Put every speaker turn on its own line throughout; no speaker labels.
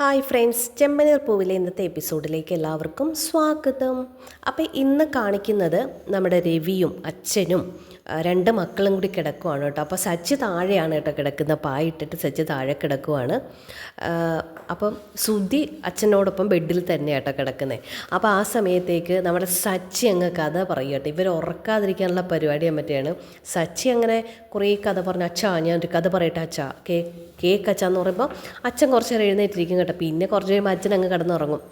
Hi friends ചെമ്പനീർ പൂവിലെ ഇന്നത്തെ എപ്പിസോഡിലേക്ക് എല്ലാവർക്കും സ്വാഗതം. അപ്പോൾ ഇന്ന് കാണിക്കുന്നത് നമ്മുടെ രവിയും അച്ഛനും രണ്ട് മക്കളും കൂടി കിടക്കുവാണ് കേട്ടോ. അപ്പോൾ സച്ച് താഴെയാണ് കേട്ടോ കിടക്കുന്നത് പായിട്ടിട്ട് സച്ച് താഴെ കിടക്കുവാണ്. അപ്പം സുധി അച്ഛനോടൊപ്പം ബെഡിൽ തന്നെ കേട്ടോ കിടക്കുന്നത് അപ്പോൾ ആ സമയത്തേക്ക് നമ്മുടെ സച്ചി അങ്ങ് കഥ പറയും കേട്ടോ. ഇവർ ഉറക്കാതിരിക്കാനുള്ള പരിപാടി പറ്റിയാണ് സച്ചി അങ്ങനെ കുറേ കഥ പറഞ്ഞു അച്ഛാ ഞാനൊരു കഥ പറയട്ടെ അച്ഛാ. കേ കേക്ക് അച്ഛാന്ന് പറയുമ്പോൾ അച്ഛൻ കുറച്ച് നേരം എഴുന്നേറ്റിരിക്കും കേട്ടോ. പിന്നെ കുറച്ച് കഴിയുമ്പോൾ അച്ഛൻ അങ്ങ് കിടന്നുറങ്ങും.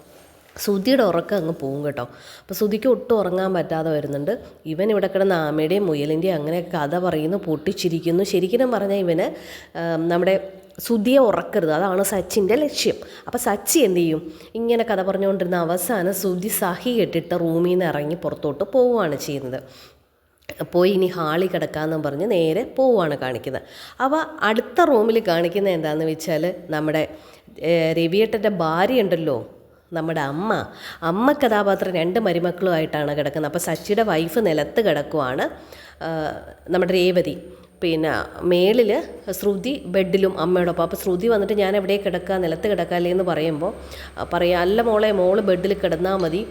സുധിയുടെ ഉറക്കം അങ്ങ് പോകും കേട്ടോ. അപ്പോൾ സുധിക്ക് ഒട്ടും ഉറങ്ങാൻ പറ്റാതെ വരുന്നുണ്ട്. ഇവൻ ഇവിടെ കിടന്ന് ആമയുടെയും മുയലിന്റെയും അങ്ങനെ കഥ പറയുന്നു പൊട്ടിച്ചിരിക്കുന്നു. ശരിക്കും പറഞ്ഞാൽ ഇവന് നമ്മുടെ സുധിയെ ഉറക്കരുത്. അതാണ് സച്ചിന്റെ ലക്ഷ്യം. അപ്പോൾ സച്ചി എന്ത് ചെയ്യും? ഇങ്ങനെ കഥ പറഞ്ഞുകൊണ്ടിരുന്ന അവസാനം സുധി സഹി കെട്ടിട്ട് റൂമിൽ നിന്ന് ഇറങ്ങി പുറത്തോട്ട് പോവുകയാണ് ചെയ്യുന്നത്. പോയി ഇനി ഹാളിൽ കിടക്കാമെന്നും പറഞ്ഞ് നേരെ പോവുകയാണ് കാണിക്കുന്നത്. അപ്പോൾ അടുത്ത റൂമിൽ കാണിക്കുന്നത് എന്താണെന്ന് വെച്ചാൽ നമ്മുടെ രവിയേട്ടന്റെ ഭാര്യ ഉണ്ടല്ലോ. നമ്മുടെ അമ്മ. അമ്മ കഥാപാത്രം രണ്ട് മരുമക്കളുമായിട്ടാണ് കിടക്കുന്നത്. അപ്പോൾ ശശിയുടെ വൈഫ് നിലത്ത് കിടക്കുവാണ് നമ്മുടെ രേവതി. പിന്നെ മേളിൽ ശ്രുതി ബെഡിലും അമ്മയോടൊപ്പം. അപ്പോൾ ശ്രുതി വന്നിട്ട് ഞാൻ എവിടെ കിടക്കുക നിലത്ത് കിടക്കാല്ലേ? എന്ന് പറയുമ്പോൾ പറയാം അല്ല മോളെ മോൾ ബെഡിൽ കിടന്നാൽ മതി.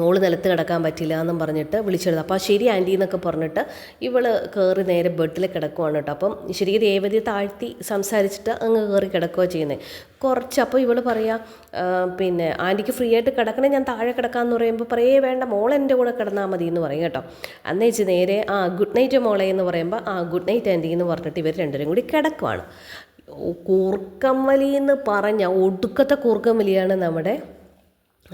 മോൾ നിലത്ത് കിടക്കാൻ പറ്റില്ല എന്നും പറഞ്ഞിട്ട് വിളിച്ചെടുത്തു അപ്പോൾ ശരി ആന്റി എന്നൊക്കെ പറഞ്ഞിട്ട് ഇവൾ കയറി നേരെ ബെഡിൽ കിടക്കുവാണ് കേട്ടോ. അപ്പം ശരിക്കും രേവതി താഴ്ത്തി സംസാരിച്ചിട്ട് അങ്ങ് കയറി കിടക്കുകയാണ് ചെയ്യുന്നത് കുറച്ച് അപ്പോൾ ഇവൾ പറയാ പിന്നെ ആന്റിക്ക് ഫ്രീ ആയിട്ട് കിടക്കണേ ഞാൻ താഴെ കിടക്കാമെന്ന് പറയുമ്പോൾ പറയേ വേണ്ട മോൾ എന്റെ കൂടെ കിടന്നാൽ മതി എന്ന് പറയും കേട്ടോ. അന്നേച്ച് നേരെ ആ ഗുഡ് നൈറ്റ് മോളെ എന്ന് പറയുമ്പോൾ ആ ഗുഡ് നൈറ്റ് ആന്റി എന്ന് പറഞ്ഞിട്ട് ഇവർ രണ്ടുപേരും കൂടി കിടക്കുവാണ്. കൂർക്കം വലി എന്ന് പറഞ്ഞ ഒടുക്കത്തെ കൂർക്കം വലിയാണ് നമ്മുടെ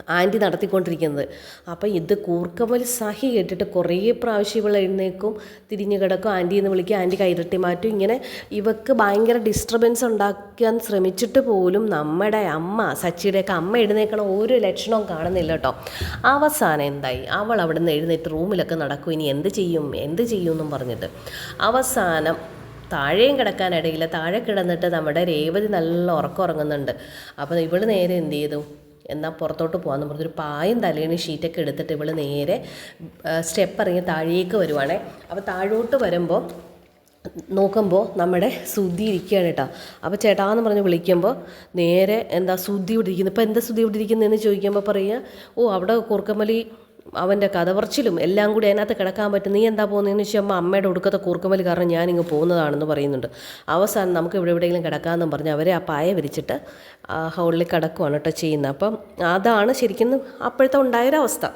ആന്റി നടത്തിക്കൊണ്ടിരിക്കുന്നത്. അപ്പോൾ ഇത് കൂർക്കമൽ സഹി കേട്ടിട്ട് കുറേ പ്രാവശ്യം ഇവൾ എഴുന്നേക്കും തിരിഞ്ഞു കിടക്കും. ആന്റി എന്ന് വിളിക്കും ആന്റി കൈരട്ടി മാറ്റും. ഇങ്ങനെ ഇവക്ക് ഭയങ്കര ഡിസ്റ്റർബൻസ് ഉണ്ടാക്കാൻ ശ്രമിച്ചിട്ട് പോലും നമ്മുടെ അമ്മ സച്ചിയുടെയൊക്കെ അമ്മ എഴുന്നേക്കണ ഒരു ലക്ഷണവും കാണുന്നില്ല കേട്ടോ. അവസാനം എന്തായി? അവൾ അവിടെ നിന്ന് എഴുന്നേറ്റ് റൂമിലൊക്കെ നടക്കും. ഇനി എന്ത് ചെയ്യും? എന്ത് ചെയ്യും എന്നും പറഞ്ഞിട്ട്. അവസാനം താഴെയും കിടക്കാനിടയില്ല താഴെ കിടന്നിട്ട് നമ്മുടെ രേവതി നല്ല ഉറക്കം ഉറങ്ങുന്നുണ്ട്. അപ്പോൾ ഇവൾ നേരെ എന്ത് ചെയ്തു? എന്നാൽ പുറത്തോട്ട് പോകാമെന്ന് പറഞ്ഞൊരു പായും തലേണി ഷീറ്റൊക്കെ എടുത്തിട്ട് ഇവൾ നേരെ സ്റ്റെപ്പ് ഇറങ്ങി താഴേക്ക് വരുവാണേ. അപ്പോൾ താഴോട്ട് വരുമ്പോൾ നോക്കുമ്പോൾ നമ്മുടെ സുധി ഇരിക്കുകയാണ് കേട്ടോ. അപ്പോൾ ചേട്ടാന്ന് പറഞ്ഞ് വിളിക്കുമ്പോൾ നേരെ എന്താ സുധി ഇവിടെ ഇരിക്കുന്നത് ഇപ്പോൾ എന്താ സുധി ഇവിടെ ഇരിക്കുന്നതെന്ന് ചോദിക്കുമ്പോൾ പറയുക ഓ അവിടെ കൂർക്കമലി അവന്റെ കഥ പറച്ചിലും എല്ലാം കൂടി അതിനകത്ത് കിടക്കാൻ പറ്റും. നീ എന്താ പോകുന്നതെന്ന് വെച്ചാൽ അമ്മയുടെ ഒടുക്കത്തെ കൂർക്കമലി കാരണം ഞാനിങ്ങ് പോകുന്നതാണെന്ന് പറയുന്നുണ്ട്. അവസാനം നമുക്ക് ഇവിടെ എവിടെയെങ്കിലും കിടക്കാമെന്നും പറഞ്ഞ് അവരെ ആ പായ വിരിച്ചിട്ട് ഹൗളിൽ കിടക്കുവാണ് കേട്ടോ ചെയ്യുന്നത്. അപ്പം അതാണ് ശരിക്കും അപ്പോഴത്തെ ഉണ്ടായൊരവസ്ഥ.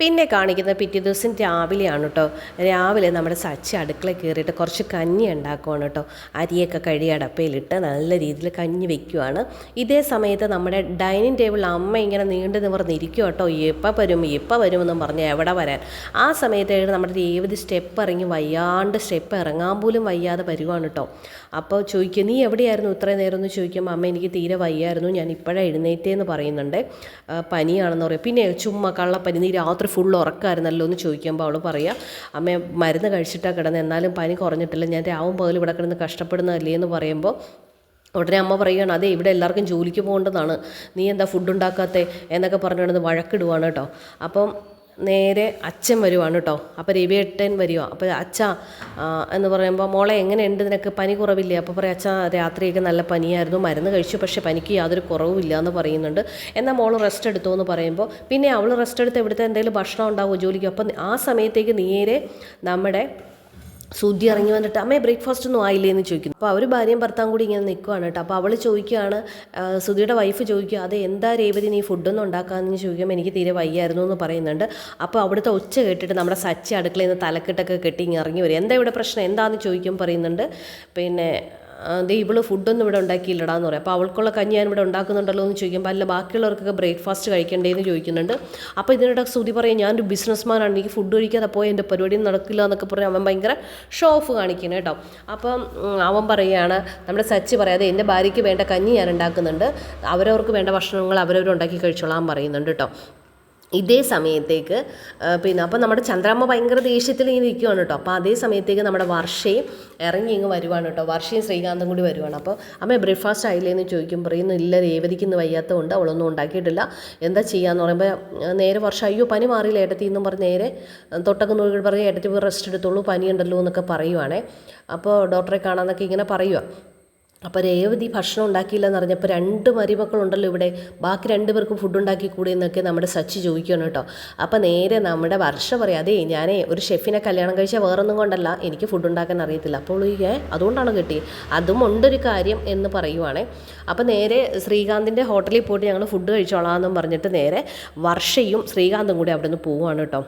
പിന്നെ കാണിക്കുന്ന പിറ്റേ ദിവസം രാവിലെയാണ് കേട്ടോ രാവിലെ നമ്മുടെ സച്ചി അടുക്കള കയറിയിട്ട് കുറച്ച് കഞ്ഞി ഉണ്ടാക്കുവാണ് കേട്ടോ. അരിയൊക്കെ കഴുകി അടപ്പയിലിട്ട് നല്ല രീതിയിൽ കഞ്ഞി വെക്കുവാണ്. ഇതേ സമയത്ത് നമ്മുടെ ഡൈനിങ് ടേബിളിൽ അമ്മ ഇങ്ങനെ നീണ്ടു നിവർന്നിരിക്കും കേട്ടോ. എപ്പോൾ വരും എപ്പോൾ വരുമെന്നും പറഞ്ഞ് എവിടെ വരാൻ. ആ സമയത്ത് നമ്മുടെ രേവതി സ്റ്റെപ്പ് ഇറങ്ങി വയ്യാണ്ട് സ്റ്റെപ്പ് ഇറങ്ങാൻ പോലും വയ്യാതെ വരുവാണ് കേട്ടോ. അപ്പോൾ ചോദിക്കുക നീ എവിടെയായിരുന്നു? ഇത്രയും നേരം എന്ന് ചോദിക്കുമ്പോൾ അമ്മ എനിക്ക് തീരെ വയ്യായിരുന്നു. ഞാൻ ഇപ്പോഴാണ് എഴുന്നേറ്റേന്ന് പറയുന്നുണ്ട്. പനിയാണെന്ന് പറയും. പിന്നെ ചുമ്മാ കള്ളപ്പനി. നീ രാത്രി ഫുൾ ഉറക്കമായിരുന്നല്ലോ എന്ന് ചോദിക്കുമ്പോൾ അവൾ പറയുക അമ്മ മരുന്ന് കഴിച്ചിട്ടാണ് കിടന്നത് എന്നാലും പനി കുറഞ്ഞിട്ടില്ല ഞാൻ രാവും പകൽ ഇവിടെ കിടന്ന് കഷ്ടപ്പെടുന്നതല്ലേ? എന്ന് പറയുമ്പോൾ ഉടനെ അമ്മ പറയുകയാണ് അതെ ഇവിടെ എല്ലാവർക്കും ജോലിക്ക് പോകേണ്ടതാണ്. നീ എന്താ ഫുഡ് ഉണ്ടാക്കാത്തേ? എന്നൊക്കെ പറഞ്ഞുകൊണ്ട് വഴക്കിടുവാണ് കേട്ടോ. അപ്പം നേരെ അച്ഛൻ വരുവാണ് കേട്ടോ. അപ്പോൾ രവിയേട്ടൻ വരുവാ. അപ്പോൾ അച്ഛ എന്ന് പറയുമ്പോൾ മോളെ എങ്ങനെയുണ്ട് നിനക്ക്? പനി കുറവില്ലേ? അപ്പോൾ പറയാം അച്ഛ രാത്രിയൊക്കെ നല്ല പനിയായിരുന്നു. മരുന്ന് കഴിച്ചു പക്ഷേ പനിക്ക് യാതൊരു കുറവുമില്ല എന്ന് പറയുന്നുണ്ട്. എന്നാൽ മോൾ റെസ്റ്റ് എടുത്തോ എന്ന് പറയുമ്പോൾ പിന്നെ അവൾ റെസ്റ്റ് എടുത്ത് ഇവിടുത്തെ എന്തെങ്കിലും ഭക്ഷണം ഉണ്ടാവുമോ ജോലിക്ക്? അപ്പം ആ സമയത്തേക്ക് നേരെ നമ്മുടെ സുധി ഇറങ്ങി വന്നിട്ട് അമ്മേ ബ്രേക്ക്ഫാസ്റ്റ് ഒന്നും ആയില്ലേ എന്ന് ചോദിക്കുന്നു. അപ്പോൾ അവർ ഭാര്യയും ഭർത്താവും കൂടി ഇങ്ങനെ നിൽക്കുവാണ് കേട്ടോ. അപ്പോൾ അവൾ ചോദിക്കുകയാണ് സുധിയുടെ വൈഫ് ചോദിക്കുക അത് എന്താ രേവതി നീ ഫുഡൊന്നും ഉണ്ടാക്കാമെന്ന് ചോദിക്കുമ്പോൾ എനിക്ക് തീരെ വയ്യായിരുന്നു എന്ന് പറയുന്നുണ്ട്. അപ്പോൾ അവിടുത്തെ ഒച്ച കേട്ടിട്ട് നമ്മുടെ സച്ചി അടുക്കളയിൽ നിന്ന് തലക്കെട്ടൊക്കെ കെട്ടി ഇറങ്ങി വരും. എന്താ ഇവിടെ പ്രശ്നം? എന്താണെന്ന് ചോദിക്കും? പറയുന്നുണ്ട്. പിന്നെ ദേ ഇവൾ ഫുഡൊന്നും ഇവിടെ ഉണ്ടാക്കിയില്ലടാന്ന് പറയും. അപ്പോൾ അവൾക്കുള്ള കഞ്ഞി ഞാൻ ഇവിടെ ഉണ്ടാക്കുന്നുണ്ടല്ലോ എന്ന് ചോദിക്കുമ്പോൾ അല്ല ബാക്കിയുള്ളവർക്കൊക്കെ ബ്രേക്ക്ഫാസ്റ്റ് കഴിക്കണ്ടേന്ന് ചോദിക്കുന്നുണ്ട്. അപ്പോൾ ഇതിനിടെ സ്തുതി പറയും ഞാനൊരു ബിസിനസ്മാനാണ് എനിക്ക് ഫുഡ് കഴിക്കാതെ പോയി എന്റെ പരിപാടി നടക്കില്ല എന്നൊക്കെ പറഞ്ഞ് അവൻ ഭയങ്കര ഷോ ഓഫ് കാണിക്കണം കേട്ടോ. അപ്പം അവൻ പറയുകയാണ് നമ്മുടെ സച്ചി പറയാതെ എന്റെ ഭാര്യയ്ക്ക് വേണ്ട കഞ്ഞി ഞാൻ ഉണ്ടാക്കുന്നുണ്ട്. അവരവർക്ക് വേണ്ട ഭക്ഷണങ്ങൾ അവരവർ ഉണ്ടാക്കി കഴിച്ചോളാൻ പറയുന്നുണ്ട് കേട്ടോ. ഇതേ സമയത്തേക്ക് പിന്നെ അപ്പോൾ നമ്മുടെ ചന്ദ്രമ്മ ഭയങ്കര ദേഷ്യത്തിൽ ഇങ്ങനെ ഇരിക്കുവാണ് കേട്ടോ. അപ്പോൾ അതേ സമയത്തേക്ക് നമ്മുടെ വർഷയും ഇറങ്ങി ഇങ്ങ് വരുവാണ് കേട്ടോ. വർഷയും ശ്രീകാന്തും കൂടി വരുവാണ്. അപ്പോൾ അമ്മ ബ്രേക്ക്ഫാസ്റ്റ് ആയില്ലേ എന്ന് ചോദിക്കും. പറയുന്നു ഇല്ല രേവതിക്ക് ഇന്ന് വയ്യാത്തതുകൊണ്ട് അവളൊന്നും ഉണ്ടാക്കിയിട്ടില്ല. എന്താ ചെയ്യാന്ന് പറയുമ്പോൾ നേരെ വർഷം അയ്യോ പനി മാറിയില്ല ഏട്ടത്തി? എന്നും പറഞ്ഞ് നേരെ തൊട്ടൊക്കെ നോക്കി പറഞ്ഞ് ഏട്ടത്തി റെസ്റ്റ് എടുത്തോളൂ പനിയുണ്ടല്ലോ എന്നൊക്കെ പറയുവാണേ. അപ്പോൾ ഡോക്ടറെ കാണാമെന്നൊക്കെ ഇങ്ങനെ പറയുക അപ്പോൾ രേവതി ഭക്ഷണം ഉണ്ടാക്കിയില്ലെന്ന് പറഞ്ഞപ്പോൾ രണ്ട് മരുമക്കളുണ്ടല്ലോ ഇവിടെ. ബാക്കി രണ്ട് പേർക്കും ഫുഡ് ഉണ്ടാക്കി കൂടി എന്നൊക്കെ നമ്മുടെ സച്ചി ചോദിക്കുകയാണ് കേട്ടോ. അപ്പോൾ നേരെ നമ്മുടെ വർഷ പറയാം അതേ ഞാനേ ഒരു ഷെഫിനെ കല്യാണം കഴിച്ചാൽ വേറൊന്നും കൊണ്ടല്ല എനിക്ക് ഫുഡ് ഉണ്ടാക്കാൻ അറിയത്തില്ല. അപ്പോൾ ഏ അതുകൊണ്ടാണ് കിട്ടി? അതും ഉണ്ടൊരു കാര്യം എന്ന് പറയുവാണേ. അപ്പോൾ നേരെ ശ്രീകാന്തിന്റെ ഹോട്ടലിൽ പോയിട്ട് ഞങ്ങൾ ഫുഡ് കഴിച്ചോളാം എന്നും പറഞ്ഞിട്ട് നേരെ വർഷയും ശ്രീകാന്തും കൂടി അവിടെ നിന്ന് പോവുകയാണ് കേട്ടോ.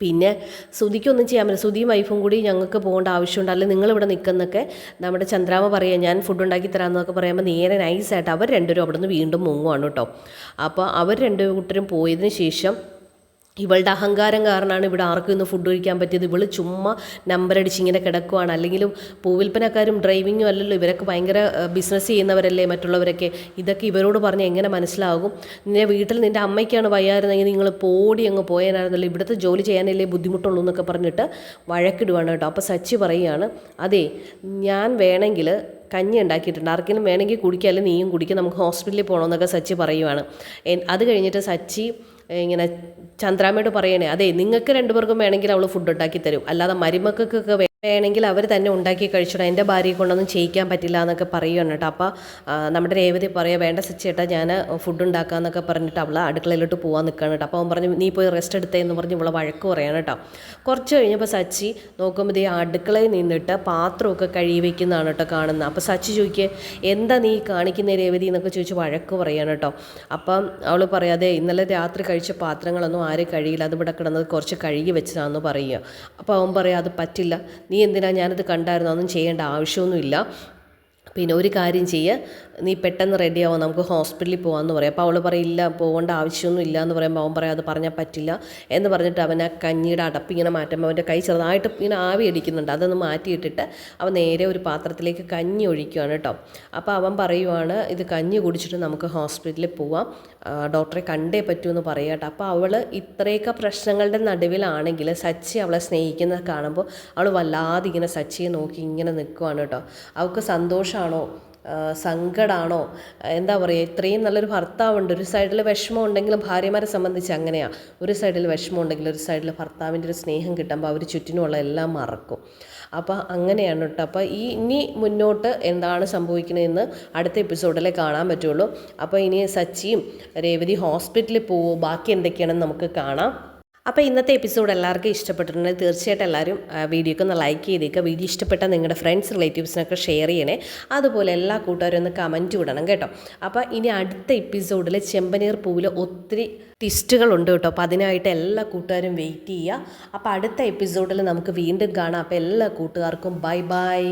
പിന്നെ സുതിക്കൊന്നും ചെയ്യാൻ പറ്റില്ല. സുതിയും വൈഫും കൂടി ഞങ്ങൾക്ക് പോകേണ്ട ആവശ്യമുണ്ട്. അല്ലെങ്കിൽ നിങ്ങളിവിടെ നിൽക്കുന്നൊക്കെ നമ്മുടെ ചന്ദ്രാമ പറയുക ഞാൻ ഫുഡ് ഉണ്ടാക്കി തരാമെന്നൊക്കെ പറയുമ്പോൾ നേരെ നൈസായിട്ട് അവർ രണ്ടുപേരും അവിടെ നിന്ന് വീണ്ടും മുങ്ങുവാണ് കേട്ടോ. അപ്പോൾ അവർ രണ്ടു കൂട്ടരും പോയതിന് ശേഷം ഇവളുടെ അഹങ്കാരം കാരണമാണ് ഇവിടെ ആർക്കും ഇന്ന് ഫുഡ് കഴിക്കാൻ പറ്റിയത്. ഇവൾ ചുമ്മാ നമ്പർ അടിച്ച് ഇങ്ങനെ കിടക്കുവാണ്. അല്ലെങ്കിലും പൂവിൽപ്പനക്കാരും ഡ്രൈവിങ്ങും അല്ലല്ലോ ഇവരൊക്കെ ഭയങ്കര ബിസിനസ് ചെയ്യുന്നവരല്ലേ മറ്റുള്ളവരൊക്കെ? ഇതൊക്കെ ഇവരോട് പറഞ്ഞ് എങ്ങനെ മനസ്സിലാകും? നിന്നെ വീട്ടിൽ നിന്റെ അമ്മയ്ക്കാണ് വയ്യായിരുന്നെങ്കിൽ നിങ്ങൾ പോടി അങ്ങ് പോയാനായിരുന്നല്ലോ. ഇവിടുത്തെ ജോലി ചെയ്യാനല്ലേ ബുദ്ധിമുട്ടുള്ളൂ എന്നൊക്കെ പറഞ്ഞിട്ട് വഴക്കിടുവാണ് കേട്ടോ. അപ്പോൾ സച്ചി പറയുകയാണ് അതെ ഞാൻ വേണമെങ്കിൽ കഞ്ഞി ഉണ്ടാക്കിയിട്ടുണ്ട്. ആർക്കെങ്കിലും വേണമെങ്കിൽ കുടിക്കുക അല്ലെങ്കിൽ നീയും കുടിക്കുക നമുക്ക് ഹോസ്പിറ്റലിൽ പോകണമെന്നൊക്കെ സച്ചി പറയുവാണ്. അത് കഴിഞ്ഞിട്ട് സച്ചി ഇങ്ങനെ ചന്ദ്രാമ്മയോട് പറയണേ അതെ നിങ്ങൾക്ക് രണ്ടുപേർക്കും വേണമെങ്കിൽ അവൾ ഫുഡ് ഉണ്ടാക്കി തരും. അല്ലാതെ മരുമക്കൾക്കൊക്കെ വേണമെങ്കിൽ അവർ തന്നെ ഉണ്ടാക്കി കഴിച്ചോടാ എന്റെ ഭാര്യയെ കൊണ്ടൊന്നും ചെയ്യിക്കാൻ പറ്റില്ല എന്നൊക്കെ പറയുകയാണ് കേട്ടോ. അപ്പോൾ നമ്മുടെ രേവതി പറയുക വേണ്ട സച്ചേട്ടാ ഞാൻ ഫുഡ് ഉണ്ടാക്കാമെന്നൊക്കെ പറഞ്ഞിട്ട് അവൾ അടുക്കളയിലോട്ട് പോകാൻ നിൽക്കുകയാണ് കേട്ടോ. അപ്പോൾ അവൻ പറഞ്ഞു നീ പോയി റെസ്റ്റ് എടുത്തേ എന്ന് പറഞ്ഞ് ഇവളെ വഴക്ക് പറയാണ് കേട്ടോ. കുറച്ച് കഴിഞ്ഞപ്പോൾ സച്ചി നോക്കുമ്പോൾ ഈ അടുക്കളയിൽ നിന്നിട്ട് പാത്രമൊക്കെ കഴുകി വെക്കുന്നതാണ് കേട്ടോ കാണുന്നത്. അപ്പോൾ സച്ചി ചോദിക്കുക എന്താ നീ കാണിക്കുന്ന രേവതി എന്നൊക്കെ ചോദിച്ച് വഴക്ക് പറയാണ് കേട്ടോ. അപ്പം അവൾ പറയാതെ ഇന്നലെ രാത്രി കഴിച്ച പാത്രങ്ങളൊന്നും ആരും കഴിയില്ല അത് ഇവിടെ കിടന്നത് കുറച്ച് കഴുകി വെച്ചതാണെന്ന് പറയുക അപ്പോൾ അവൻ പറയാം അത് പറ്റില്ല. നീ എന്തിനാ ഞാനത് കണ്ടായിരുന്നു? അതൊന്നും ചെയ്യേണ്ട ആവശ്യമൊന്നുമില്ല. പിന്നെ ഒരു കാര്യം ചെയ്യുക നീ പെട്ടെന്ന് റെഡിയാവും നമുക്ക് ഹോസ്പിറ്റലിൽ പോകാമെന്ന് പറയും. അപ്പോൾ അവൾ പറയില്ല പോകേണ്ട ആവശ്യമൊന്നും ഇല്ല എന്ന് പറയുമ്പോൾ അവൻ പറയാം അത് പറഞ്ഞാൽ പറ്റില്ല. എന്ന് പറഞ്ഞിട്ട് അവൻ ആ കഞ്ഞിയുടെ അടപ്പ് ഇങ്ങനെ മാറ്റുമ്പോൾ അവന്റെ കൈ ചെറുതായിട്ട് ഇങ്ങനെ ആവി അടിക്കുന്നുണ്ട്. അതൊന്ന് മാറ്റിയിട്ടിട്ട് അവൻ നേരെ ഒരു പാത്രത്തിലേക്ക് കഞ്ഞി ഒഴിക്കുകയാണ് കേട്ടോ. അപ്പോൾ അവൻ പറയുവാണ് ഇത് കഞ്ഞി കുടിച്ചിട്ട് നമുക്ക് ഹോസ്പിറ്റലിൽ പോവാം. ഡോക്ടറെ കണ്ടേ പറ്റൂ എന്ന് പറയുക കേട്ടോ. അപ്പോൾ അവൾ ഇത്രയൊക്കെ പ്രശ്നങ്ങളുടെ നടുവിലാണെങ്കിൽ സച്ചി അവളെ സ്നേഹിക്കുന്നത് കാണുമ്പോൾ അവൾ വല്ലാതെ ഇങ്ങനെ സച്ചിയെ നോക്കി ഇങ്ങനെ നിൽക്കുവാണ് കേട്ടോ. അവൾക്ക് സന്തോഷമാണോ സങ്കടമാണോ എന്താ പറയുക ഇത്രയും നല്ലൊരു ഭർത്താവുണ്ട് ഒരു സൈഡിൽ വിഷമം ഉണ്ടെങ്കിലും ഭാര്യമാരെ സംബന്ധിച്ച് അങ്ങനെയാണ് ഒരു സൈഡിൽ വിഷമം ഉണ്ടെങ്കിൽ ഒരു സൈഡിൽ ഭർത്താവിന്റെ ഒരു സ്നേഹം കിട്ടുമ്പോൾ അവർ ചുറ്റിനുമുള്ള എല്ലാം മറക്കും. അപ്പോൾ അങ്ങനെയാണ് കേട്ടോ. അപ്പോൾ ഈ ഇനി മുന്നോട്ട് എന്താണ് സംഭവിക്കുന്നതെന്ന് അടുത്ത എപ്പിസോഡിൽ കാണാൻ പറ്റുള്ളൂ. അപ്പോൾ ഇനി സച്ചിയും രേവതി ഹോസ്പിറ്റലിൽ പോവോ? ബാക്കി എന്തൊക്കെയാണെന്ന് നമുക്ക് കാണാം. അപ്പോൾ ഇന്നത്തെ എപ്പിസോഡ് എല്ലാവർക്കും ഇഷ്ടപ്പെട്ടിട്ടുണ്ടെങ്കിൽ തീർച്ചയായിട്ടും എല്ലാവരും വീഡിയോക്ക് ഒന്ന് ലൈക്ക് ചെയ്തേക്കുക വീഡിയോ ഇഷ്ടപ്പെട്ട നിങ്ങളുടെ ഫ്രണ്ട്സ് റിലേറ്റീവ്സിനൊക്കെ ഷെയർ ചെയ്യണേ. അതുപോലെ എല്ലാ കൂട്ടുകാരും ഒന്ന് കമന്റ് വിടണം കേട്ടോ. അപ്പോൾ ഇനി അടുത്ത എപ്പിസോഡിൽ ചെമ്പനീർ പൂവിൽ ഒത്തിരി ട്വിസ്റ്റുകളുണ്ട് കേട്ടോ. അപ്പോൾ അതിനായിട്ട് എല്ലാ കൂട്ടുകാരും വെയിറ്റ് ചെയ്യുക. അപ്പോൾ അടുത്ത എപ്പിസോഡിൽ നമുക്ക് വീണ്ടും കാണാം. അപ്പോൾ എല്ലാ കൂട്ടുകാർക്കും ബൈ ബൈ